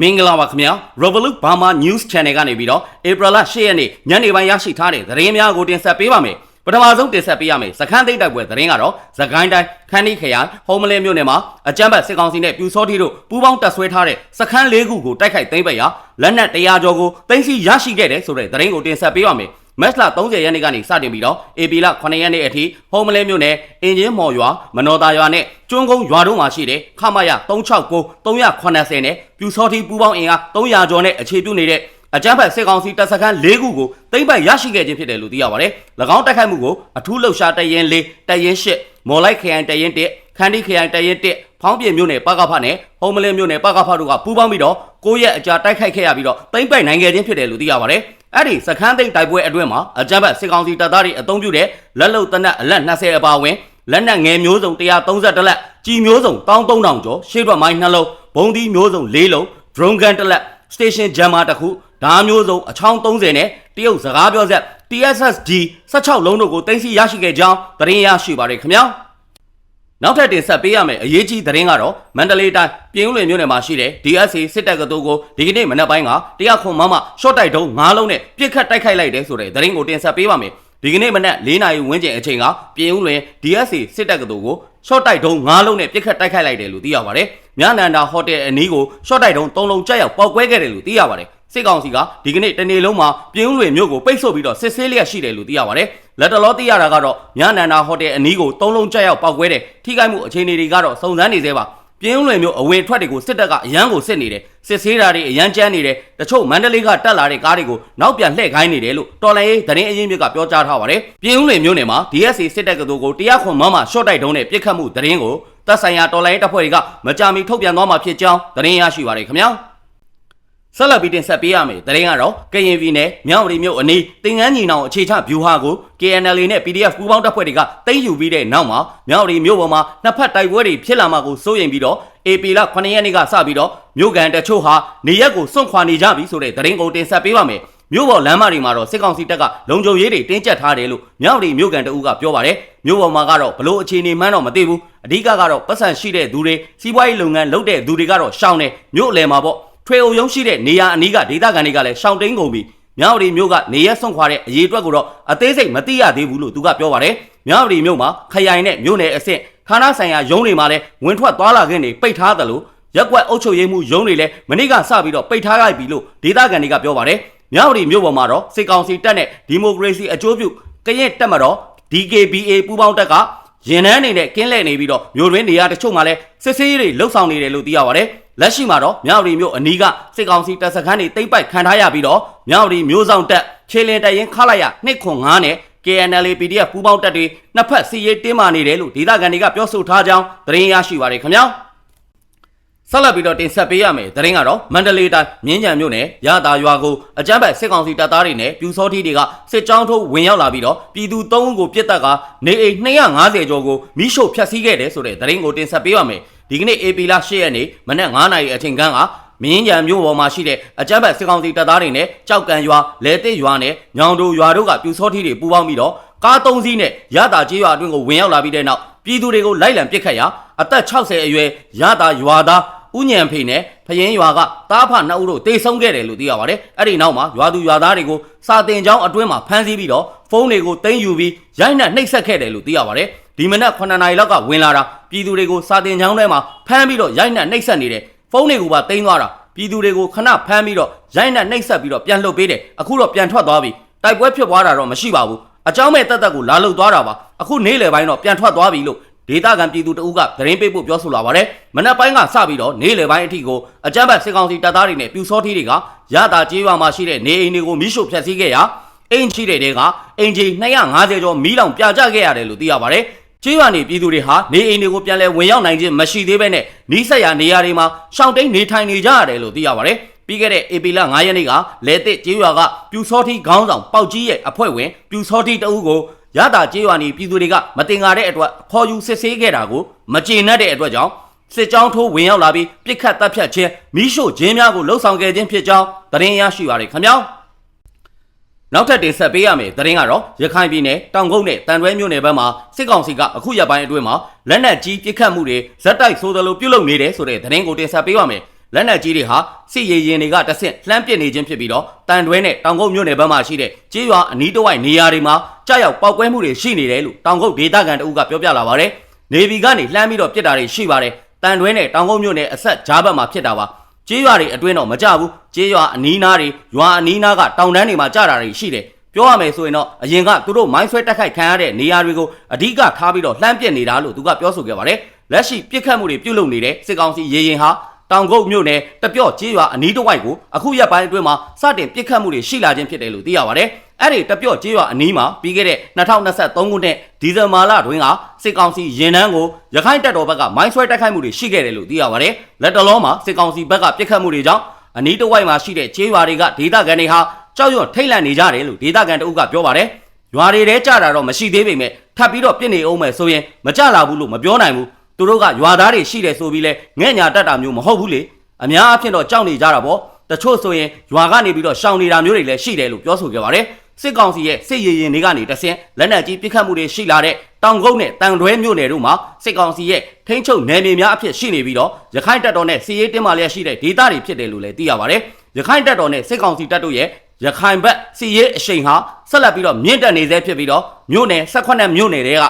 မင်္ဂလာပါခင်ဗျာ Revolut Burma News Channel ကနေပြီးတော့ April 10ရက်နေ့ညနေပိုင်းရရှိထားတဲ့သတင်းများကိုတင်ဆက်ပေးပါမယ်ပထမဆုံးတင်ဆက်ပေးရမယ်စခန်းသိမ်းတိုက်ပွဲသတင်းကတော့သခိုင်းတိုင်းခန်းနီခရိုင်ဟုံးမလင်းမြို့နယ်မှာအကြမ်းဖက်စစ်ကောင်စီနဲ့ပြူစောထီတို့ပူးပေါင်းတပ်ဆွဲထားတဲ့စခန်း၄ခုကိုတိုက်ခိုက်သိမ်းပိုက်ရာလက်နက်100ကျော်ကိုသိမ်းဆီရရှိခဲ့တယ်ဆိုတဲ့သတင်းကိုတင်ဆက်ပေးပါမယ် မက်စလာ30ရက်နေ့ကနေစတင်ပြီးတော့ AP လ9ရက်နေ့အထိဟုံးမလဲမြို့နယ်အင်ဂျင်မော်ရွာမနော်တာရွာနဲ့ကျွန်းကုန်းရွာတို့မှာရှိတဲ့ခမရ369 380နဲ့ပြူစောတိပူပေါင်းအင်အား300ကျော်နဲ့အခြေပြုနေတဲ့အကြမ်းဖက်စစ်ကောင်စီတပ်စခန်း၄ခုကိုသိမ်းပိုက်ရရှိခဲ့ခြင်းဖြစ်တယ်လို့သိရပါတယ်။၎င်းတိုက်ခိုက်မှုကိုအထူးလှုပ်ရှားတရင်၄တရင်၈မော်လိုက်ခရိုင်တရင်၁ ခန်းဒီခရိုင်တရင်၁ဖောင်းပြမြို့နယ်ပကဖနဲ့ဟုံးမလင်းမြို့နယ်ပကဖတို့ကပူးပေါင်းပြီးတော့ကိုယ့်ရဲ့အကြာတိုက်ခိုက်ခဲ့ရပြီးတော့သိမ်းပိုက်နိုင်ခဲ့ခြင်းဖြစ်တယ်လို့သိရပါတယ်။အဲ့ဒီစခန်းသိမ်းတိုက်ပွဲအတွင်းမှာအကြမ်းဖက်စစ်ကောင်စီတပ်သားတွေအုံပြုတဲ့လက်လုံတနက်အလက်20အပါအဝင်လက်နက်ငယ်မျိုးစုံ132လက်ကြီးမျိုးစုံ13000ကျော်ရှေ့ဘက်မိုင်းနှလုံးဘုံဒီမျိုးစုံ4လုံး drone gun တစ်လက် station jammer တစ်ခုဓာမျိုးစုံအချောင်း30နဲ့တရုတ်စကားပြောဆက် TSSG 16လုံးတို့ကိုတင်စီရရှိခဲ့ကြောင်းသတင်းရရှိပါတယ်ခင်ဗျာ နောက်ထပ်တင်ဆက်ပေးရမယ့်အရေးကြီးသတင်းကတော့မန္တလေးတိုင်းပြည်ဦးလွင်မြို့နယ်မှာရှိတဲ့ DSC စစ်တပ်ကတူကိုဒီကနေ့မနက်ပိုင်းကတရားခွန်မမရှော့တိုက်တုံး9လုံးနဲ့ပြစ်ခတ်တိုက်ခိုက်လိုက်တယ်ဆိုတဲ့သတင်းကိုတင်ဆက်ပေးပါမယ်ဒီကနေ့မနက်၄နာရီဝန်းကျင်အချိန်ကပြည်ဦးလွင် DSC စစ်တပ်ကတူကိုရှော့တိုက်တုံး9လုံးနဲ့ပြစ်ခတ်တိုက်ခိုက်လိုက်တယ်လို့သိရပါတယ်မြနန္ဒာဟိုတယ်အနီးကိုရှော့တိုက်တုံး3လုံးကြောက်ရောက်ပောက်ကွဲခဲ့တယ်လို့သိရပါတယ် စစ်ကောင်စီကဒီကနေ့တနေ့လုံးမှာပြင်းဦးလွင်မြို့ကိုပိတ်ဆို့ပြီးတော့စစ်ဆေးလျက်ရှိတယ်လို့သိရပါတယ်။လက်တလောသိရတာကတော့မြနန္ဒာဟိုတယ်အနီးကိုသုံးလုံးကျရောက်ပောက်ကွဲတယ်။ထိခိုက်မှုအခြေအနေတွေကတော့စုံစမ်းနေသေးပါ။ပြင်းဦးလွင်မြို့အဝင်ထွက်တွေကိုစစ်တပ်ကအရန်ကိုစစ်နေတယ်။စစ်ဆေးတာတွေအရန်ကျန်းနေတယ်။တချို့မန္တလေးကတက်လာတဲ့ကားတွေကိုနောက်ပြန်လှည့်ခိုင်းနေတယ်လို့တော်လိုင်းရေးသတင်းအရင်းမြစ်ကပြောကြားထားပါတယ်။ပြင်းဦးလွင်မြို့နယ်မှာ DSC စစ်တပ်ကတို့ကိုတရားခွန်မမရှော့တိုက်တုံးနဲ့ပြစ်ခတ်မှုသတင်းကိုသက်ဆိုင်ရာတော်လိုင်းတပ်ဖွဲ့တွေကမကြာမီထုတ်ပြန်သွားမှာဖြစ်ကြောင်းသတင်းရရှိပါတယ်ခင်ဗျာ။ ဆက်လက်ပြီးတင်ဆက်ပေးရမယ်။တရင်ကတော့ကရင်ပြည်နယ်မြောက်ရီမြို့အနီးတင်ငန်းညီနောင်အခြေချဗျူဟာကို KNL နဲ့ PDF ပူးပေါင်းတပ်ဖွဲ့တွေကတင်ယူပြီးတဲ့နောက်မှာမြောက်ရီမြို့ပေါ်မှာနှစ်ဖက်တိုက်ပွဲတွေဖြစ်လာမှာကိုစိုးရိမ်ပြီးတော့ AP လ9ရက်နေ့ကစပြီးတော့မြို့ကန်တချို့ဟာနေရက်ကိုစွန့်ခွာနေကြပြီဆိုတဲ့တရင်ကိုတင်ဆက်ပေးပါမယ်။မြို့ပေါ်လမ်းမတွေမှာတော့စစ်ကောင်စီတပ်ကလုံခြုံရေးတွေတင်းကျပ်ထားတယ်လို့မြောက်ရီမြို့ကန်တအူးကပြောပါတယ်။မြို့ပေါ်မှာကတော့ဘလို့အခြေအနေမှန်းတော့မသိဘူး။အဓိကကတော့ပတ်စံရှိတဲ့သူတွေစီးပွားရေးလုပ်ငန်းလုပ်တဲ့သူတွေကတော့ရှောင်းနေမြို့အလယ်မှာပေါ့ ထွေအုံရုံးရှိတဲ့နေရာအနီးကဒေသခံတွေကလည်းရှောင်းတိန်ကုန်ပြီးမြောက်ရီမြို့ကနေရက်ဆွန့်ခွာတဲ့အရေးအတွက်ကိုတော့အသေးစိတ်မသိရသေးဘူးလို့သူကပြောပါတယ်မြောက်ရီမြို့မှာခရိုင်နဲ့မြို့နယ်အဆင့်ဌာနဆိုင်ရာရုံးတွေမှာလည်းဝင်ထွက်သွားလာခွင့်တွေပိတ်ထားတယ်လို့ရက်ကွက်အုပ်ချုပ်ရေးမှုရုံးတွေလည်းမနေ့ကစပြီးတော့ပိတ်ထားလိုက်ပြီလို့ဒေသခံတွေကပြောပါတယ်မြောက်ရီမြို့ပေါ်မှာတော့စစ်ကောင်စီတပ်နဲ့ဒီမိုကရေစီအကျိုးပြုကရင်တက်မတော် DKBA ပူးပေါင်းတပ်ကရင်နှန်းနေနဲ့ကင်းလှည့်နေပြီးတော့မြို့တွင်းနေရာတချို့မှာလည်းစစ်ဆေးရေးတွေလှုပ်ဆောင်နေတယ်လို့သိရပါတယ်။ လက်ရှိမှာတော့မြောက်ရီမြို့အနီးကစစ်ကောင်စီတပ်စခန်းတွေတိမ့်ပိုက်ခံထားရပြီးတော့မြောက်ရီမြို့ဆောင်တပ်ခြေလင်တရင်ခလိုက်ရ209နဲ့ KNL PDF ပူးပေါင်းတပ်တွေနှစ်ဖက်စီရေးတင်းမာနေတယ်လို့ဒေသခံတွေကပြောဆိုထားကြောင်းသတင်းရရှိပါတယ်ခင်ဗျာ။ဆက်လက်ပြီးတော့တင်ဆက်ပေးရမယ်သတင်းကတော့မန္တလေးတိုင်းမြင်းကြံမြို့နယ်ရတာရွာကိုအကြမ်းဖက်စစ်ကောင်စီတပ်သားတွေနဲ့ပြူစောထီတွေကစစ်ကြောင်းထိုးဝင်ရောက်လာပြီးတော့ပြည်သူ၃ဦးကိုပြစ်တက်ကနေအိမ်250ကျော်ကိုမိရှို့ဖျက်ဆီးခဲ့တယ်ဆိုတဲ့သတင်းကိုတင်ဆက်ပေးရမယ် ဒီကနေ့ AP လ10ရက်နေ့မနက်9:00နာရီအချိန်ခန့်ကမင်းကြံမြို့ပေါ်မှာရှိတဲ့အကြမ်းဖက်စစ်ကောင်စီတပ်သားတွေနဲ့ကြောက်ကံရွာလဲတစ်ရွာနဲ့ညောင်တို့ရွာတို့ကပြူစောထီတွေပူးပေါင်းပြီးတော့ကား၃စီးနဲ့ရတာကျေးရွာအတွင်းကိုဝင်ရောက်လာပြီးတဲ့နောက်ပြည်သူတွေကိုလိုက်လံပစ်ခတ်ရာအသက်60အရွယ်ရတာရွာသားဥညံဖေနဲ့ဖရင်ရွာကတားဖနှစ်ဦးတို့တေဆုံးခဲ့တယ်လို့သိရပါတယ်။အဲ့ဒီနောက်မှာရွာသူရွာသားတွေကိုစာတင်ကျောင်းအတွင်းမှာဖမ်းဆီးပြီးတော့ ဖုန်းတွေကိုတင်ယူပြီးရိုက်နှက်နှိပ်စက်ခဲ့တယ်လို့သိရပါတယ်။ဒီမနက်9နာရီလောက်ကဝင်လာတာပြည်သူတွေကိုစာတင်ကျောင်းထဲမှာဖမ်းပြီးတော့ရိုက်နှက်နှိပ်စက်နေတယ်။ဖုန်းတွေကိုပါတင်သွားတာပြည်သူတွေကိုခဏဖမ်းပြီးတော့ရိုက်နှက်နှိပ်စက်ပြီးတော့ပြန်လှုပ်ပေးတယ်။အခုတော့ပြန်ထွက်သွားပြီ။တိုက်ပွဲဖြစ်သွားတာတော့မရှိပါဘူး။အเจ้าမဲ့တက်တက်ကိုလာလှုပ်သွားတာပါ။အခုနေ့လယ်ပိုင်းတော့ပြန်ထွက်သွားပြီလို့ဒေသခံပြည်သူတအုပ်ကသတင်းပေးဖို့ပြောဆိုလာပါတယ်။မနက်ပိုင်းကစပြီးတော့နေ့လယ်ပိုင်းအထိကိုအကြမ်းဖက်စစ်ကောင်စီတပ်သားတွေနဲ့ပြူစောထီတွေကရတာကျေးရွာမှာရှိတဲ့နေအိမ်တွေကိုမိရှို့ဖျက်ဆီးခဲ့ရာ အိမ်ချီတဲ့တဲကအင်ဂျီ250ကျော်မီးလောင်ပြကြခဲ့ရတယ်လို့သိရပါတယ်။ကျေးရွာနေပြည်သူတွေဟာနေအိမ်တွေကိုပြန်လဲဝင်ရောက်နိုင်ခြင်းမရှိသေးဘဲနဲ့နီးစပ်ရာနေရာတွေမှာရှောင်းတိန်နေထိုင်နေကြရတယ်လို့သိရပါတယ်။ပြီးခဲ့တဲ့ဧပြီလ9ရက်နေ့ကလဲတစ်ကျေးရွာကပြူစောထီခေါင်းဆောင်ပေါက်ကြီးရဲ့အဖွဲ့ဝင်ပြူစောထီတအုပ်ကိုရတာကျေးရွာနေပြည်သူတွေကမတင်ကားတဲ့အတွက်ခေါ်ယူစစ်ဆေးခဲ့တာကိုမကျေနပ်တဲ့အတွက်ကြောင့်စစ်ကြောင်းထိုးဝင်ရောက်လာပြီးပြစ်ခတ်တပ်ဖြတ်ခြင်းမိရှို့ခြင်းများကိုလှုံ့ဆော်ခဲ့ခြင်းဖြစ်ကြောင်းသတင်းရရှိပါရခင်ဗျာ နောက်ထပ်တင်ဆက်ပေးရမယ်သတင်းကတော့ရခိုင်ပြည်နယ်တောင်ကုန်းနဲ့တန်တွဲမြို့နယ်ဘက်မှာစစ်ကောင်စီကအခုရက်ပိုင်းအတွင်းမှာလက်နက်ကြီးပစ်ခတ်မှုတွေဇက်တိုက်ဆိုသလိုပြုလုပ်နေတယ်ဆိုတဲ့သတင်းကိုတင်ဆက်ပေးပါမယ်လက်နက်ကြီးတွေဟာစစ်ရေးရင်တွေကတဆင့်လှမ်းပစ်နေခြင်းဖြစ်ပြီးတော့တန်တွဲနဲ့တောင်ကုတ်မြို့နယ်ဘက်မှာရှိတဲ့ကြေးရွာအနီးတစ်ဝိုက်နေရာတွေမှာကြောက်ရောက်ပောက်ကွဲမှုတွေရှိနေတယ်လို့တောင်ကုတ်ဒေသခံတအုပ်ကပြောပြလာပါတယ်နေဗီကနေလှမ်းပြီးတော့ပစ်တာတွေရှိပါတယ်တန်တွဲနဲ့တောင်ကုတ်မြို့နယ်အဆက်ကြားဘက်မှာဖြစ်တာပါ ကြေးရွာတွေအတွင်းတော့မကြဘူးကြေးရွာအနီးနားတွေရွာအနီးနားကတောင်တန်းတွေမှာကြတာတွေရှိတယ်ပြောရမယ်ဆိုရင်တော့အရင်ကသူတို့မိုင်းဆွဲတက်ခိုက်ခံရတဲ့နေရာတွေကိုအဓိကထားပြီးတော့လှမ်းပစ်နေတာလို့သူကပြောဆိုခဲ့ပါတယ်လက်ရှိပြစ်ခတ်မှုတွေပြုလုပ်နေတဲ့စစ်ကောင်စီရေရင်ဟာတောင်ကုတ်မြို့နယ်တပြော့ကျေးရွာအနီးတစ်ဝိုက်ကိုအခုရက်ပိုင်းအတွင်းမှာစတင်ပြစ်ခတ်မှုတွေရှိလာခြင်းဖြစ်တယ်လို့သိရပါတယ် အဲ့ဒီတပြော့ကျေးရွာအနီးမှာပြီးခဲ့တဲ့2023ခုနှစ်ဒီဇင်ဘာလတွင်ကစစ်ကောင်စီရင်နှန်းကိုရခိုင်တပ်တော်ဘက်ကမိုင်းဆွဲတိုက်ခိုက်မှုတွေရှိခဲ့တယ်လို့သိရပါတယ်လက်တလုံးမှာစစ်ကောင်စီဘက်ကပြစ်ခတ်မှုတွေကြောင့်အနီးတစ်ဝိုက်မှာရှိတဲ့ကျေးရွာတွေကဒေသခံတွေဟာကြောက်ရွံ့ထိတ်လန့်နေကြတယ်လို့ဒေသခံတအုပ်ကပြောပါတယ်ရွာတွေထဲကြတာတော့မရှိသေးပေမဲ့ထပ်ပြီးတော့ပြစ်နေအောင်မယ်ဆိုရင်မကြလာဘူးလို့မပြောနိုင်ဘူးသူတို့ကရွာသားတွေရှိတယ်ဆိုပြီးလဲငဲ့ညာတတ်တာမျိုးမဟုတ်ဘူးလေအများအဖြစ်တော့ကြောက်နေကြတာပေါ့တချို့ဆိုရင်ရွာကနေပြီးတော့ရှောင်နေတာမျိုးတွေလည်းရှိတယ်လို့ပြောဆိုခဲ့ပါတယ် စစ်ကောင်စီရဲ့စစ်ရေးရင်တွေကနေတဆင်လက်နက်ကြီးပစ်ခတ်မှုတွေရှိလာတဲ့တောင်ကုန်းနဲ့တန်တွဲမြို့နယ်တို့မှာစစ်ကောင်စီရဲ့ထိန်းချုပ်နယ်မြေများအဖြစ်ရှိနေပြီးတော့ရခိုင်တပ်တော်နဲ့စစ်ရေးတင်းမာလျက်ရှိတဲ့ဒေသတွေဖြစ်တယ်လို့လည်းသိရပါတယ်ရခိုင်တပ်တော်နဲ့စစ်ကောင်စီတပ်တို့ရဲ့ရခိုင်ဘက်စစ်ရေးအရှိန်ဟာဆက်လက်ပြီးတော့မြင့်တက်နေသေးဖြစ်ပြီးတော့မြို့နယ်18မြို့နယ်တွေက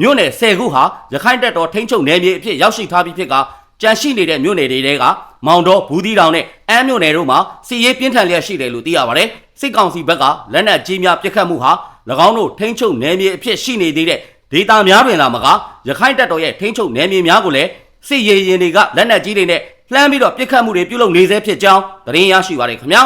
မြို့နယ်10ခုဟာရခိုင်တပ်တော်ထိန်းချုပ်နယ်မြေအဖြစ်ရောက်ရှိထားပြီးဖြစ်က ကြန့်ရှိနေတဲ့မြို့နယ်တွေတဲကမောင်တော်ဘူးသီးတောင်နဲ့အမ်းမြို့နယ်တို့မှာစစ်ရေးပြင်းထန်လျက်ရှိတယ်လို့သိရပါတယ်စစ်ကောင်စီဘက်ကလက်နက်ကြီးများပစ်ခတ်မှုဟာ၎င်းတို့ထိန်းချုပ်နယ်မြေအဖြစ်ရှိနေသေးတဲ့ဒေသများတွင်လာမကရခိုင်တပ်တော်ရဲ့ထိန်းချုပ်နယ်မြေများကိုလည်းစစ်ရေးရင်တွေကလက်နက်ကြီးတွေနဲ့လှမ်းပြီးတော့ပစ်ခတ်မှုတွေပြုလုပ်နေသေးဖြစ်ကြောင်းသတင်းရရှိပါရခင်ဗျာ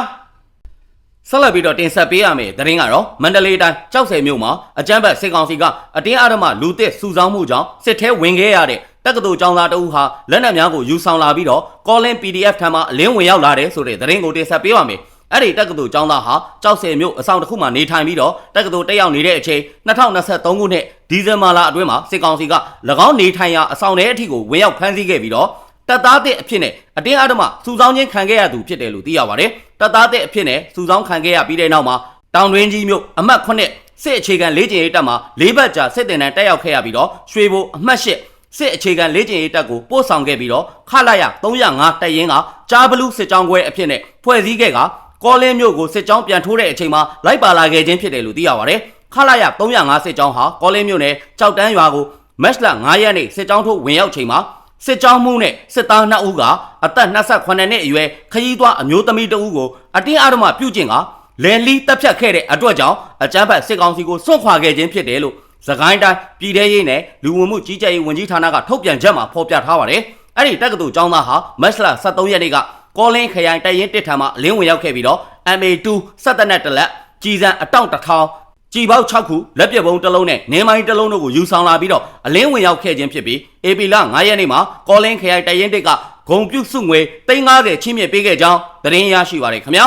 ဆက်လက်ပြီးတော့တင်ဆက်ပေးရမယ့်သတင်းကတော့မန္တလေးတိုင်းကြောက်ဆယ်မြို့မှာအကြမ်းဖက်စစ်ကောင်စီကအတင်းအဓမ္မလူသစ်စုဆောင်းမှုကြောင့်စစ်ထဲဝင်ခဲ့ရတဲ့ တက္ကသိုလ်ကျောင်းသားတအုပ်ဟာလက်နက်များကိုယူဆောင်လာပြီးတော့ Calling PDF ထံမှအလင်းဝင်ရောက်လာတယ်ဆိုတဲ့သတင်းကိုတင်ဆက်ပေးပါမယ်။အဲ့ဒီတက္ကသိုလ်ကျောင်းသားဟာကြောက်ဆယ်မြို့အဆောင်တစ်ခုမှာနေထိုင်ပြီးတော့တက္ကသိုလ်တက်ရောက်နေတဲ့အချိန်2023ခုနှစ်ဒီဇင်ဘာလအတွင်းမှာစစ်ကောင်စီက၎င်းနေထိုင်ရာအဆောင်ထဲအထိကိုဝင်ရောက်ဖမ်းဆီးခဲ့ပြီးတော့တပ်သားတဲ့အဖြစ်နဲ့အတင်းအဓမ္မစုဆောင်းခြင်းခံခဲ့ရသူဖြစ်တယ်လို့သိရပါတယ်။တပ်သားတဲ့အဖြစ်နဲ့စုဆောင်းခံခဲ့ရပြီးတဲ့နောက်မှာတောင်တွင်းကြီးမြို့အမှတ်9စစ်အခြေခံလေ့ကျင့်ရေးတပ်မှာ၄ဘတ်ကြာစစ်တင်တန်းတက်ရောက်ခဲ့ရပြီးတော့ရွှေဘိုအမှတ်8 စစ်အခြေခံလေ့ကျင့်ရေးတပ်ကိုပို့ဆောင်ခဲ့ပြီးတော့ခလာရ305တပ်ရင်းကကြားဘလူးစစ်ကြောင်းခွဲအဖြစ်နဲ့ဖွဲ့စည်းခဲ့ကကောလင်းမြို့ကိုစစ်ကြောင်းပြန်ထိုးတဲ့အချိန်မှာလိုက်ပါလာခဲ့ခြင်းဖြစ်တယ်လို့သိရပါတယ်။ခလာရ305စစ်ကြောင်းဟာကောလင်းမြို့နယ်ကြောက်တန်းရွာကိုမက်လ9ရက်နေ့စစ်ကြောင်းထိုးဝင်ရောက်ချိန်မှာစစ်ကြောင်းမှုနဲ့စစ်သား2ဦးကအသက်28နှစ်အရွယ်ခရီးသွားအမျိုးသမီးတဦးကိုအတင်းအဓမ္မပြုကျင့်ကလယ်လီတပ်ဖြတ်ခဲ့တဲ့အတွက်ကြောင့်အကြမ်းဖက်စစ်ကောင်စီကိုစွန့်ခွာခဲ့ခြင်းဖြစ်တယ်လို့ သခိုင်းတိုင်းပြည်ထရေးနဲ့လူဝင်မှုကြီးကြပ်ရေးဝန်ကြီးဌာနကထုတ်ပြန်ချက်မှာဖော်ပြထားပါတယ်။အဲ့ဒီတက္ကသိုလ်ကျောင်းသားဟာမက်လ23ရက်နေ့ကကောလင်းခရိုင်တိုင်ရင်တစ်ထံမှာအလင်းဝင်ရောက်ခဲ့ပြီးတော့ MA2 စက်တနက်တလက်ကြီးစံအတောင့်တစ်ထောင်ကြည်ပေါက်6ခုလက်ပြပုံတစ်လုံးနဲ့နေမိုင်းတစ်လုံးတို့ကိုယူဆောင်လာပြီးတော့အလင်းဝင်ရောက်ခဲ့ခြင်းဖြစ်ပြီး AP လ9ရက်နေ့မှာကောလင်းခရိုင်တိုင်ရင်တစ်ကဂုံပြုတ်စုငွေ350ချင်းမြင့်ပေးခဲ့ကြောင်းသတင်းရရှိပါရခင်ဗျာ